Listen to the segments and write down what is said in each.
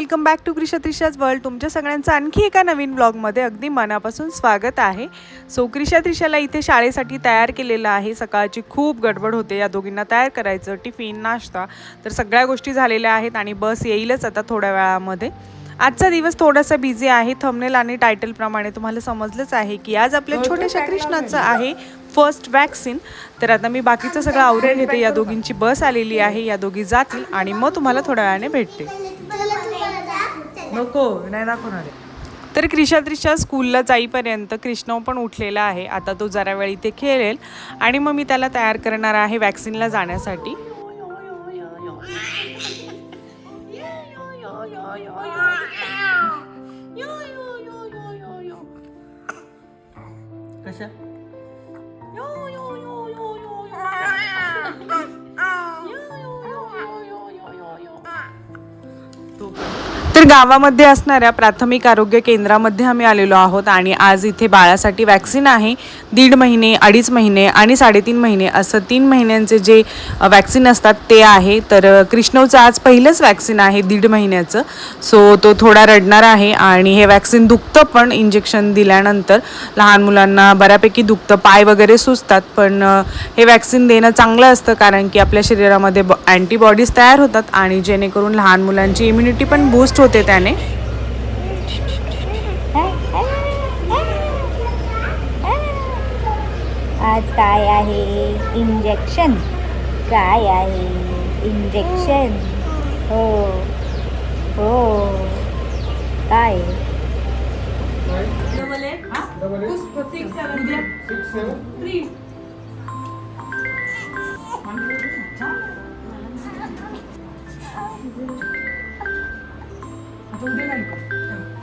Welcome back to Krisha Trisha's world. तुमच्या सगळ्यांचं आणखी एका नवीन ब्लॉगमध्ये अगदी मनापासून स्वागत आहे. सो क्रिशा त्रिशाला इथे शाळेसाठी तयार केलेलं आहे. सकाळची खूप गडबड होते. या दोघींना तयार करायचं टिफिन नाश्ता तर सगळ्या गोष्टी झालेल्या आहेत आणि बस येईलच आता थोड्या वेळामध्ये. आजचा दिवस थोडासा बिझी आहे. थंबनेल आणि टायटलप्रमाणे तुम्हाला समजलंच आहे की आज आपल्या छोट्याशा कृष्णाचं आहे. फर्स्ट वॅक्सिन तर आता मी बाकीचं सगळं आवरून घेते. या दोघींची बस आलेली आहे. या दोघी जातील आणि मग तुम्हाला थोड्या वेळाने भेटते नको नाही दाखवणार तर क्रिशा त्रिशा स्कूलला जाईपर्यंत कृष्ण पण उठलेला आहे. आता तो जरा वेळ इथे खेळेल आणि मग मी त्याला तयार करणार आहे वॅक्सिनला जाण्यासाठी. कशा? गावामध्ये असणाऱ्या प्राथमिक आरोग्य केंद्रामध्ये आम्ही आलेलो आहोत आणि आज इथे बाळासाठी वॅक्सिन आहे. दीड महिने अडीच महिने आणि साडेतीन महिने असं तीन महिन्यांचे जे वॅक्सिन असतात ते आहे. तर कृष्णवचं आज पहिलंच वॅक्सिन आहे दीड महिन्याचं. सो तो थोडा रडणार आहे आणि हे वॅक्सिन दुखतं पण इंजेक्शन दिल्यानंतर लहान मुलांना बऱ्यापैकी दुखतं पाय वगैरे सुचतात पण हे वॅक्सिन देणं चांगलं असतं कारण की आपल्या शरीरामध्ये ब अँटीबॉडीज तयार होतात आणि जेणेकरून लहान मुलांची इम्युनिटी पण बूस्ट होते. त्याने. आज काय आहे? इंजेक्शन काय आहे? इंजेक्शन हो. हो. काय?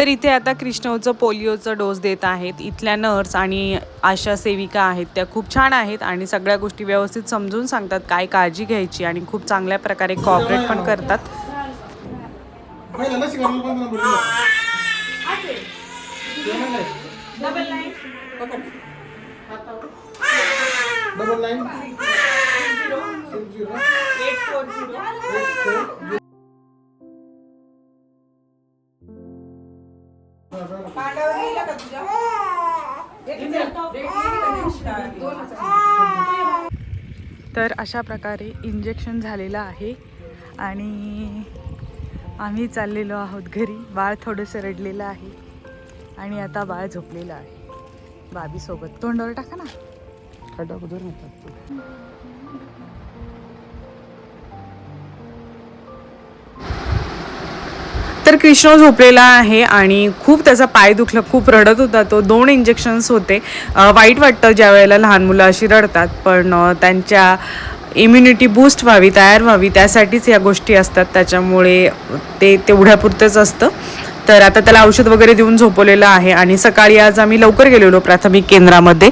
तर इथे आता कृष्णवचं पोलिओचं डोस देत आहेत. इथल्या नर्स आणि आशा सेविका आहेत त्या खूप छान आहेत आणि सगळ्या गोष्टी व्यवस्थित समजून सांगतात काय काळजी घ्यायची आणि खूप चांगल्या प्रकारे कॉपरेट पण करतात. डबल तर अशा प्रकारे इंजेक्शन झालेलं आहे. आणि आम्ही चाललेलो आहोत घरी. बाळ थोडंसं रडलेलं आहे. आणि आता बाळ झोपलेलं आहे. बाबीसोबत. तोंडावर टाका ना. खड्डा तर कृष्ण झोपलेला आहे आणि खूप त्याचा पाय दुखला खूप रडत होता. तो दोन इंजेक्शन्स होते. वाईट वाटतं ज्या वेळेला लहान मुलं अशी रडतात पण त्यांच्या इम्युनिटी बूस्ट व्हावी तयार व्हावी त्यासाठीच या गोष्टी असतात. त्याच्यामुळे ते तेवढ्यापुरतंच असतं. तर आता त्याला औषध वगैरे देऊन झोपवलेलं आहे आणि सकाळी आज आम्ही लवकर गेलेलो प्राथमिक केंद्रामध्ये.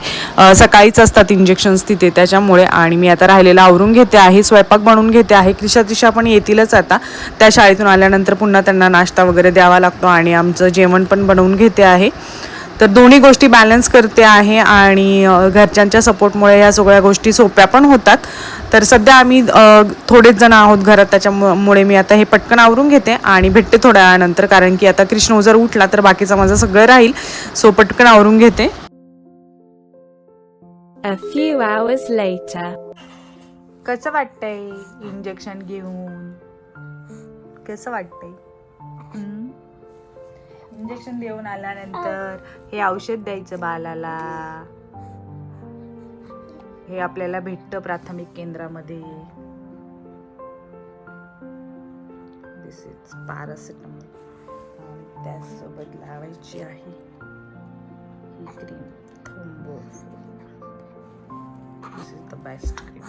सकाळीच असतात इंजेक्शन्स तिथे त्याच्यामुळे आणि मी आता राहिलेला आवरून घेते आहे स्वयंपाक बनवून घेते आहे. क्रिशा त्रिशा पण येतीलच आता. त्या शाळेतून आल्यानंतर पुन्हा त्यांना नाश्ता वगैरे द्यावा लागतो आणि आमचं जेवण पण बनवून घेते आहे. तर दोन्ही गोष्टी बॅलन्स करते आहे आणि घरच्यांच्या सपोर्टमुळे ह्या सगळ्या गोष्टी सोप्या पण होतात. तर सध्या आम्ही थोडेच जण आहोत घरात त्याच्यामुळे मी आता हे पटकन आवरून घेते आणि भेटते थोड्या वेळानंतर कारण की आता कृष्ण जर उठला तर बाकीचं माझं सगळं राहील. सो पटकन आवरून घेते. A few hours later. कसं वाटतंय इंजेक्शन घेऊन? कसं वाटतंय? इंजेक्शन देऊन आल्यानंतर हे. औषध द्यायचं बालाला हे आपल्याला भेटतं प्राथमिक केंद्रामध्ये. दिस इज पॅरासिटामॉल त्यासोबत लावायची आहे. ही cream थोंबो this is the best cream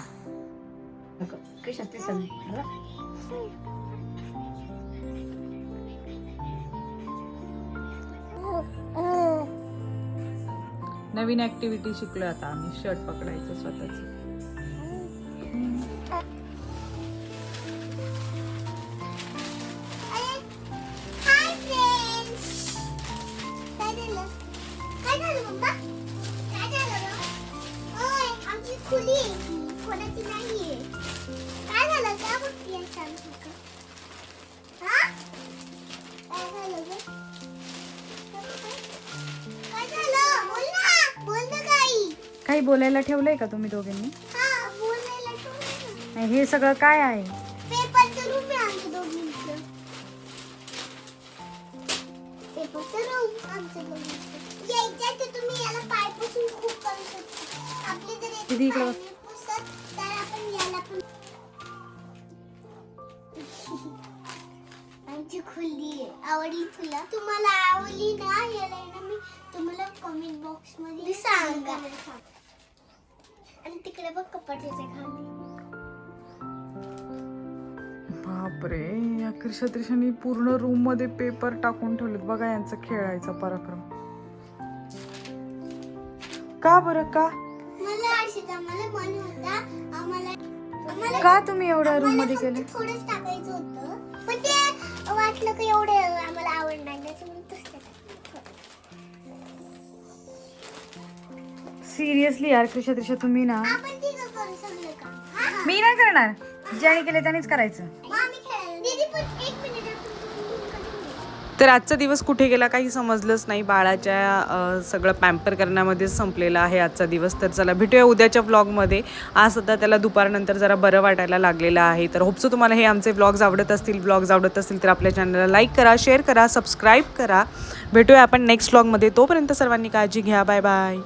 कशात ते सांग नवीन ऍक्टिव्हिटी शिकलो आता आम्ही शर्ट पकडायचं स्वतःच काय झालं काही बोलायला ठेवलंय का तुम्ही दोघांनी? हा. नाही, हे सगळं काय आहे? दीदी इकडं बघ. खुली आवडली तुला? तुम्हाला आवडली ना याला आहे ना मी तुम्हाला कमेंट बॉक्समध्ये सांगा आणि तिकडे बघ कपाटाच्या खाली बापरे या त्रिशानी पूर्ण रूममध्ये पेपर टाकून ठेवलेत. बघा यांचा खेळायचा पराक्रम. का बरं का? मला अशीच आम्हाला मन होता आम्हाला आम्हाला का तुम्ही एवढ्या रूममध्ये केले थोडंच टाकायचं होतं. पण ते वाटलं की एवढे आम्हाला आवडणार नाही सिरियसली यार कृषा त्रिशा तुम्ही ना मी नाही करणार. ज्याने केले त्यानेच करायचं. तर आजचा दिवस कुठे गेला काही समजलंच नाही. बाळाच्या सगळं पॅम्पर करण्यामध्येच संपलेला आहे आजचा दिवस. तर चला भेटूया उद्याच्या ब्लॉगमध्ये आज सध्या त्याला दुपारनंतर जरा बरं वाटायला लागलेलं आहे. तर होपसो तुम्हाला हे आमचे ब्लॉग्स आवडत असतील. ब्लॉग्स आवडत असतील तर आपल्या चॅनलला लाईक करा शेअर करा सबस्क्राईब करा. भेटूया आपण नेक्स्ट ब्लॉगमध्ये तोपर्यंत सर्वांनी काळजी घ्या. Bye bye